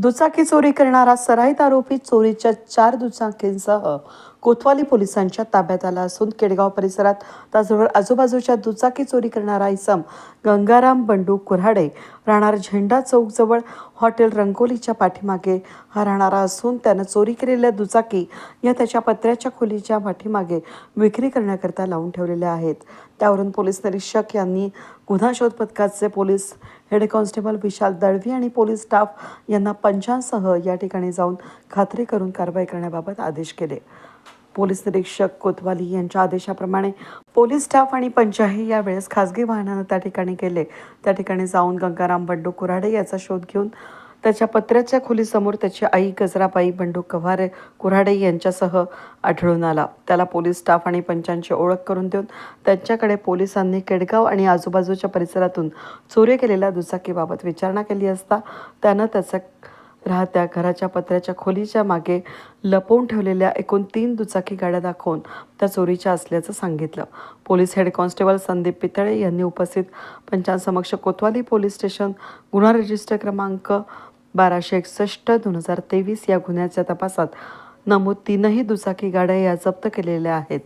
दुचाकी चोरी करणारा सराईत आरोपी चोरीच्या चार दुचाकींसह कोतवाली पोलिसांच्या ताब्यात आला असून केडगाव परिसरात त्याचबरोबर आजूबाजूच्या दुचाकी चोरी करणारा इसम गंगाराम बंडू कुऱ्हाडे राहणार झेंडा चौकजवळ हॉटेल रंगोलीच्या पाठीमागे हा राहणारा असून त्यानं चोरी केलेल्या दुचाकी या त्याच्या पत्र्याच्या खोलीच्या पाठीमागे विक्री करण्याकरता लावून ठेवलेल्या आहेत. त्यावरून पोलीस निरीक्षक यांनी गुन्हा शोध पथकाचे police head constable Vishal Dalvi आणि पोलीस स्टाफ यांना पंचांसह या ठिकाणी जाऊन खात्री करून कारवाई करण्याबाबत आदेश केले. पोलीस निरीक्षक कोतवाली यांच्या आदेशाप्रमाणे पोलीस स्टाफ आणि पंचाही यावेळेस खासगी वाहनानं त्या ठिकाणी गेले. त्या ठिकाणी जाऊन गंगाराम बंडू कुऱ्हाडे याचा शोध घेऊन त्याच्या पत्र्याच्या खोलीसमोर त्याची आई गजराबाई बंडू कव्हारे कुऱ्हाडे यांच्यासह आढळून आला. त्याला पोलीस स्टाफ आणि पंचांची ओळख करून देऊन त्यांच्याकडे पोलिसांनी केडगाव आणि आजूबाजूच्या परिसरातून चोरी केलेल्या दुचाकीबाबत विचारणा केली असता त्यानं त्याचा राहत्या घराच्या पत्र्याच्या खोलीच्या मागे लपवून ठेवलेल्या एकूण तीन दुचाकी गाड्या दाखवून त्या चोरीच्या असल्याचं सांगितलं. Police head constable Sandeep Pitale यांनी उपस्थित पंचांसमक्ष कोतवाली पोलीस स्टेशन गुन्हा रजिस्टर क्रमांक बाराशे एकसष्ट दोन हजार तेवीस या गुन्ह्याच्या तपासात नमूद तीनही दुचाकी गाड्या या जप्त केलेल्या आहेत.